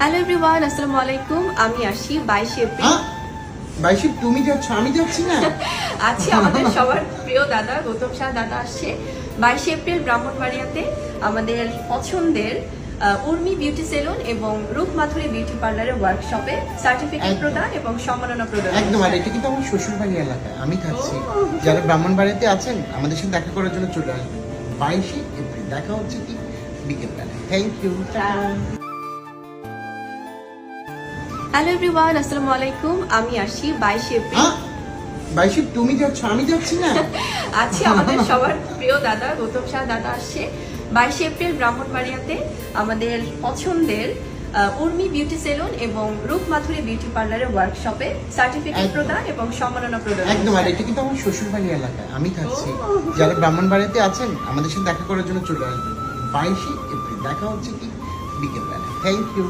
Hello everyone আসসালামু আলাইকুম আমি আসি বাইশে এপ্রিল। হ্যাঁ? বাইশে তুমি যাচ্ছ আমি যাচ্ছি না? আছি আমাদের সবার প্রিয় দাদা গৌতম শাহ দাদা আসছে। বাইশে এপ্রিল ব্রাহ্মণবাড়িয়াতে আমাদের পছন্দের উর্মি বিউটি সেলুন এবং বিউটি পার্লারের ওয়ার্কশপে সার্টিফিকেট প্রদান এবং সম্মাননা প্রদান একদম আর এটা কিন্তু আমার শ্বশুর বাড়ি এলাকা আমি থাকছি। যারা ব্রাহ্মণবাড়িতে আছেন আমাদের সাথে দেখা করার জন্য চলে আসবেন। বাইশে এপ্রিল দেখা হচ্ছে কি বিকেলবেলা থ্যাংক ইউ হ্যালো এভরিওয়ান আসসালামু আলাইকুম। আমি আসি বাইশে এপ্রিল। হ্যাঁ? বাইশে তুমি যাচ্ছ আমি যাচ্ছি না? আছি আমাদের সবার প্রিয় দাদা গৌতম শাহ দাদা আসছে। বাইশে এপ্রিল ব্রাহ্মণবাড়িয়াতে আমাদের পছন্দের উর্মি বিউটি সেলুন এবং বিউটি পার্লারের ওয়ার্কশপে সার্টিফিকেট প্রদান এবং সম্মাননা প্রদান একদম আর এটা কিন্তু আমার শ্বশুর বাড়ি এলাকা আমি থাকছি। যারা ব্রাহ্মণবাড়িতে আছেন আমাদের সাথে দেখা করার জন্য চলে আসবেন। বাইশে এপ্রিল দেখা হচ্ছে কি? বিকেলবেলা। Thank you